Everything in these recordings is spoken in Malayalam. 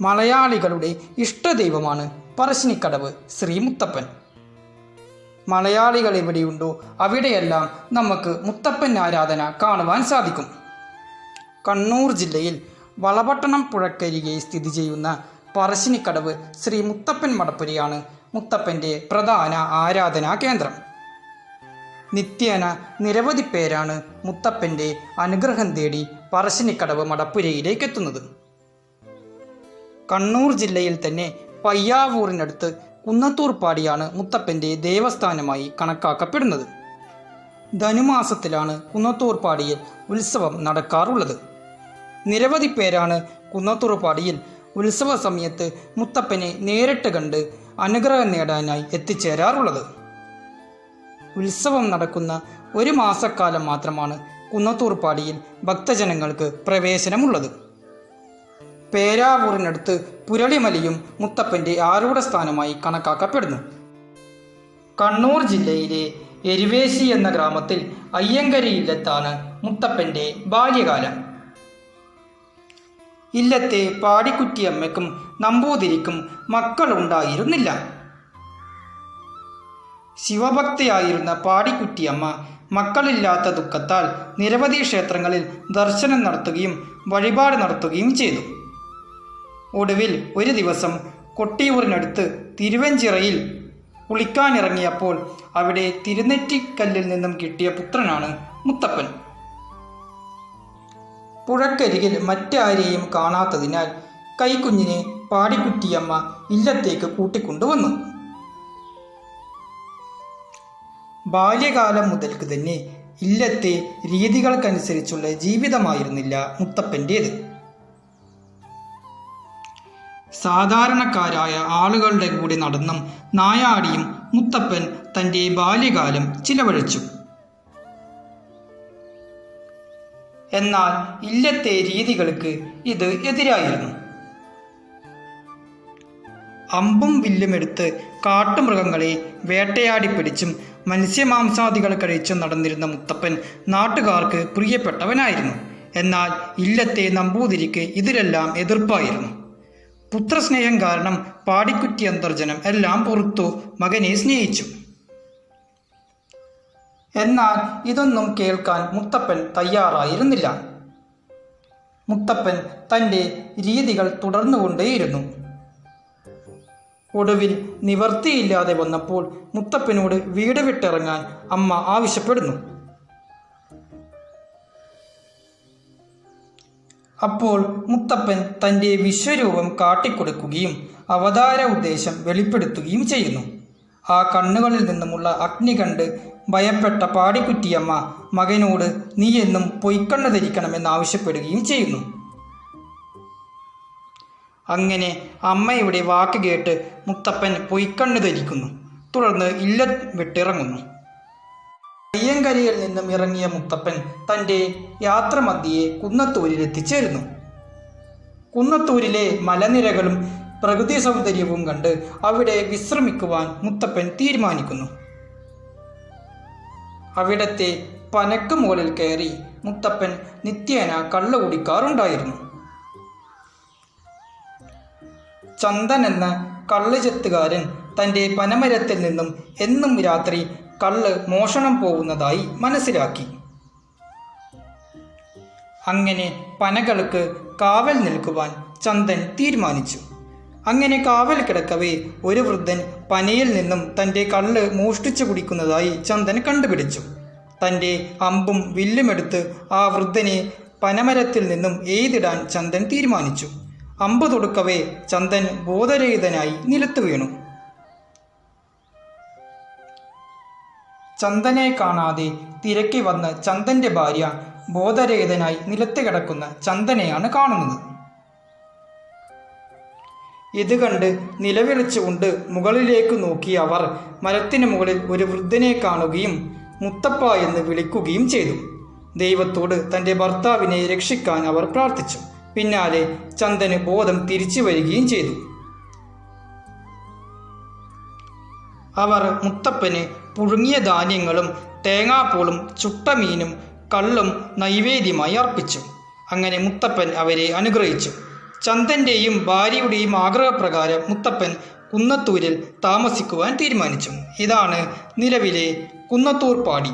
മലയാളികളുടെ ഇഷ്ടദൈവമാണ് പറശ്ശിനിക്കടവ് ശ്രീമുത്തപ്പൻ. മലയാളികൾ എവിടെയുണ്ടോ അവിടെയെല്ലാം നമുക്ക് മുത്തപ്പൻ ആരാധന കാണുവാൻ സാധിക്കും. കണ്ണൂർ ജില്ലയിൽ വളപട്ടണം പുഴക്കരികെ സ്ഥിതി ചെയ്യുന്ന പറശ്ശിനിക്കടവ് ശ്രീ മുത്തപ്പൻ മടപ്പുരിയാണ് മുത്തപ്പന്റെ പ്രധാന ആരാധനാ കേന്ദ്രം. നിത്യേന നിരവധി പേരാണ് മുത്തപ്പന്റെ അനുഗ്രഹം തേടി പറശ്ശിനിക്കടവ് മടപ്പുരയിലേക്ക് എത്തുന്നത് കണ്ണൂർ ജില്ലയിൽ തന്നെ പയ്യാവൂറിനടുത്ത് കുന്നത്തൂർ പാടിയാണ് മുത്തപ്പന്റെ ദേവസ്ഥാനമായി കണക്കാക്കപ്പെടുന്നത്. ധനുമാസത്തിലാണ് കുന്നത്തൂർപ്പാടിയിൽ ഉത്സവം നടക്കാറുള്ളത്. നിരവധി പേരാണ് കുന്നത്തൂർ കുന്നത്തൂർപ്പാടിയിൽ ഉത്സവ സമയത്ത് മുത്തപ്പനെ നേരിട്ട് കണ്ട് അനുഗ്രഹം നേടാനായി എത്തിച്ചേരാറുള്ളത്. ഉത്സവം നടക്കുന്ന ഒരു മാസക്കാലം മാത്രമാണ് കുന്നത്തൂർ കുന്നത്തൂർപ്പാടിയിൽ ഭക്തജനങ്ങൾക്ക് പ്രവേശനമുള്ളത്. പേരാവൂരിനടുത്ത് പുരളിമലയും മുത്തപ്പന്റെ ആരൂഢ സ്ഥാനമായി കണക്കാക്കപ്പെടുന്നു. കണ്ണൂർ ജില്ലയിലെ എരുവേശി എന്ന ഗ്രാമത്തിൽ അയ്യങ്കരി ഇല്ലത്താണ് മുത്തപ്പന്റെ ബാല്യകാലം. ഇല്ലത്തെ പാടിക്കുറ്റിയമ്മയ്ക്കും നമ്പൂതിരിക്കും മക്കളുണ്ടായിരുന്നില്ല. ശിവഭക്തിയായിരുന്ന പാടിക്കുറ്റിയമ്മ മക്കളില്ലാത്ത ദുഃഖത്താൽ നിരവധി ക്ഷേത്രങ്ങളിൽ ദർശനം നടത്തുകയും വഴിപാട് നടത്തുകയും ചെയ്തു. ഒടുവിൽ ഒരു ദിവസം കൊട്ടിയൂരിനടുത്ത് തിരുവഞ്ചിറയിൽ കുളിക്കാനിറങ്ങിയപ്പോൾ അവിടെ തിരുനെറ്റിക്കല്ലിൽ നിന്നും കിട്ടിയ പുത്രനാണ് മുത്തപ്പൻ. പുഴക്കരികിൽ മറ്റാരെയും കാണാത്തതിനാൽ കൈക്കുഞ്ഞിനെ പാടിക്കുറ്റിയമ്മ ഇല്ലത്തേക്ക് കൂട്ടിക്കൊണ്ടുവന്നു. ബാല്യകാലം മുതൽക്ക് തന്നെ ഇല്ലത്തെ രീതികൾക്കനുസരിച്ചുള്ള ജീവിതമായിരുന്നില്ല മുത്തപ്പന്റേത് സാധാരണക്കാരായ ആളുകളുടെ കൂടെ നടന്നും നായാടിയും മുത്തപ്പൻ തന്റെ ബാല്യകാലം ചിലവഴിച്ചു. എന്നാൽ ഇല്ലത്തെ രീതികൾക്ക് ഇത് എതിരായിരുന്നു. അമ്പും വില്ലുമെടുത്ത് കാട്ടുമൃഗങ്ങളെ വേട്ടയാടി പിടിച്ചും മത്സ്യമാംസാദികൾ കഴിച്ചും നടന്നിരുന്ന മുത്തപ്പൻ നാട്ടുകാർക്ക് പ്രിയപ്പെട്ടവനായിരുന്നു. എന്നാൽ ഇല്ലത്തെ നമ്പൂതിരിക്ക് ഇതിലെല്ലാം എതിർപ്പായിരുന്നു. പുത്രസ്നേഹം കാരണം പാടിക്കുറ്റി അന്തർജനം എല്ലാം പുറത്തു മകനെ സ്നേഹിച്ചു. എന്നാൽ ഇതൊന്നും കേൾക്കാൻ മുത്തപ്പൻ തയ്യാറായിരുന്നില്ല. മുത്തപ്പൻ തന്റെ രീതികൾ തുടർന്നുകൊണ്ടേയിരുന്നു. ഒടുവിൽ നിവർത്തിയില്ലാതെ വന്നപ്പോൾ മുത്തപ്പനോട് വീട് വിട്ടിറങ്ങാൻ അമ്മ ആവശ്യപ്പെടുന്നു. അപ്പോൾ മുത്തപ്പൻ തന്റെ വിശ്വരൂപം കാട്ടിക്കൊടുക്കുകയും അവതാര ഉദ്ദേശം വെളിപ്പെടുത്തുകയും ചെയ്യുന്നു. ആ കണ്ണുകളിൽ നിന്നുമുള്ള അഗ്നി കണ്ട് ഭയപ്പെട്ട പാടിക്കുറ്റിയമ്മ മകനോട് നീ എന്നും പൊയ്ക്കണ്ണ് ധരിക്കണമെന്ന് ആവശ്യപ്പെടുകയും ചെയ്യുന്നു. അങ്ങനെ അമ്മയുടെ വാക്ക് കേട്ട് മുത്തപ്പൻ പൊയ്ക്കണ്ണ് ധരിക്കുന്നു. തുടർന്ന് ഇല്ല വിട്ടിറങ്ങുന്നു. അയ്യങ്കരിയിൽ നിന്നും ഇറങ്ങിയ മുത്തപ്പൻ തന്റെ യാത്രമധ്യയെ കുന്നത്തൂരിൽ എത്തിച്ചേരുന്നു. കുന്നത്തൂരിലെ മലനിരകളും പ്രകൃതി സൗന്ദര്യവും കണ്ട് അവിടെ വിശ്രമിക്കുവാൻ മുത്തപ്പൻ തീരുമാനിക്കുന്നു. അവിടത്തെ പനക്ക് മുകളിൽ കയറി മുത്തപ്പൻ നിത്യേന കള്ള കുടിക്കാറുണ്ടായിരുന്നു. ചന്ദൻ എന്ന കള്ളുചെത്തുകാരൻ തന്റെ പനമരത്തിൽ നിന്നും എന്നും രാത്രി കള്ള് മോഷണം പോകുന്നതായി മനസ്സിലാക്കി. അങ്ങനെ പനകൾക്ക് കാവൽ നിൽക്കുവാൻ ചന്ദൻ തീരുമാനിച്ചു. അങ്ങനെ കാവൽ കിടക്കവേ ഒരു വൃദ്ധൻ പനയിൽ നിന്നും തന്റെ കള്ള് മോഷ്ടിച്ചു കുടിക്കുന്നതായി ചന്ദൻ കണ്ടുപിടിച്ചു. തന്റെ അമ്പും വില്ലുമെടുത്ത് ആ വൃദ്ധനെ പനമരത്തിൽ നിന്നും എയ്തിടാൻ ചന്ദൻ തീരുമാനിച്ചു. അമ്പ് തൊടുക്കവേ ചന്ദൻ ബോധരഹിതനായി നിലത്തു വീണു. ചന്ദനെ കാണാതെ തിരക്കി വന്ന് ചന്ദന്റെ ഭാര്യ ബോധരഹിതനായി നിലത്ത് കിടക്കുന്ന ചന്ദനെയാണ് കാണുന്നത്. ഇത് കണ്ട് നിലവിളിച്ചുകൊണ്ട് മുകളിലേക്ക് നോക്കിയ അവർ മരത്തിന് മുകളിൽ ഒരു വൃദ്ധനെ കാണുകയും മുത്തപ്പ എന്ന് വിളിക്കുകയും ചെയ്തു. ദൈവത്തോട് തന്റെ ഭർത്താവിനെ രക്ഷിക്കാൻ അവർ പ്രാർത്ഥിച്ചു. പിന്നാലെ ചന്ദന് ബോധം തിരിച്ചു വരികയും ചെയ്തു. അവർ മുത്തപ്പന് പുഴുങ്ങിയ ധാന്യങ്ങളും തേങ്ങാപ്പൂളും ചുട്ടമീനും കള്ളും നൈവേദ്യമായി അർപ്പിച്ചു. അങ്ങനെ മുത്തപ്പൻ അവരെ അനുഗ്രഹിച്ചു. ചന്ദന്റെയും ഭാര്യയുടെയും ആഗ്രഹപ്രകാരം മുത്തപ്പൻ കുന്നത്തൂരിൽ താമസിക്കുവാൻ തീരുമാനിച്ചു. ഇതാണ് നിലവിലെ കുന്നത്തൂർ പാടി.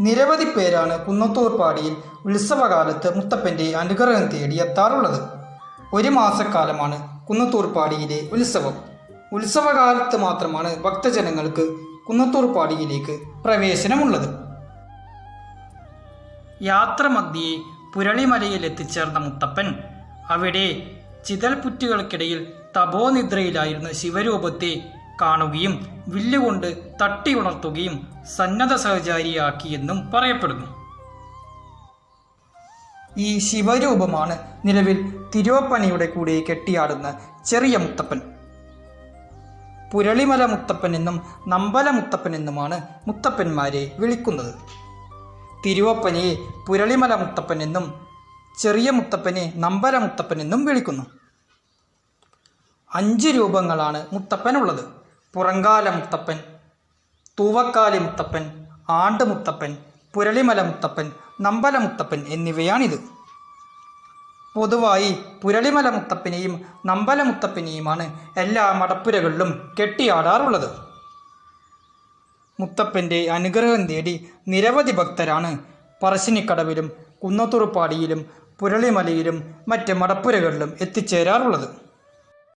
നിരവധി പേരാണ് കുന്നത്തൂർ പാടിയിൽ ഉത്സവകാലത്ത് മുത്തപ്പന്റെ അനുഗ്രഹം തേടി എത്താറുള്ളത്. ഒരു മാസക്കാലമാണ് കുന്നത്തൂർ പാടിയിലെ ഉത്സവം. ഉത്സവകാലത്ത് മാത്രമാണ് ഭക്തജനങ്ങൾക്ക് കുന്നത്തൂർ പാടിയിലേക്ക് പ്രവേശനമുള്ളത്. യാത്രമഗ്നിയെ പുരളിമലയിൽ എത്തിച്ചേർന്ന മുത്തപ്പൻ അവിടെ ചിതൽപുറ്റുകൾക്കിടയിൽ തപോനിദ്രയിലായിരുന്ന ശിവരൂപത്തെ കാണുകയും വില്ലുകൊണ്ട് തട്ടി ഉണർത്തുകയും സന്നദ്ധ സഹചാരിയാക്കിയെന്നും പറയപ്പെടുന്നു. ഈ ശിവരൂപമാണ് നിലവിൽ തിരുവപ്പനയുടെ കൂടെ കെട്ടിയാടുന്ന ചെറിയ മുത്തപ്പൻ. പുരളിമല മുത്തപ്പൻ എന്നും നമ്പല മുത്തപ്പൻ എന്നുമാണ് മുത്തപ്പന്മാരെ വിളിക്കുന്നത്. തിരുവപ്പനെ പുരളിമല മുത്തപ്പൻ എന്നും ചെറിയ മുത്തപ്പനെ നമ്പല മുത്തപ്പൻ എന്നും വിളിക്കുന്നു. അഞ്ച് രൂപങ്ങളാണ് മുത്തപ്പനുള്ളത്. പുറങ്കാല മുത്തപ്പൻ തൂവക്കാലി മുത്തപ്പൻ ആണ്ട് മുത്തപ്പൻ പുരളിമല മുത്തപ്പൻ നമ്പല മുത്തപ്പൻ എന്നിവയാണിത്. പൊതുവായി പുരളിമല മുത്തപ്പനെയും നമ്പല മുത്തപ്പനെയുമാണ് എല്ലാ മടപ്പുരകളിലും കെട്ടിയാടാറുള്ളത്. മുത്തപ്പന്റെ അനുഗ്രഹം തേടി നിരവധി ഭക്തരാണ് പറശ്ശിനിക്കടവിലും കുന്നത്തുറുപ്പാടിയിലും പുരളിമലയിലും മറ്റ് മടപ്പുരകളിലും എത്തിച്ചേരാറുള്ളത്.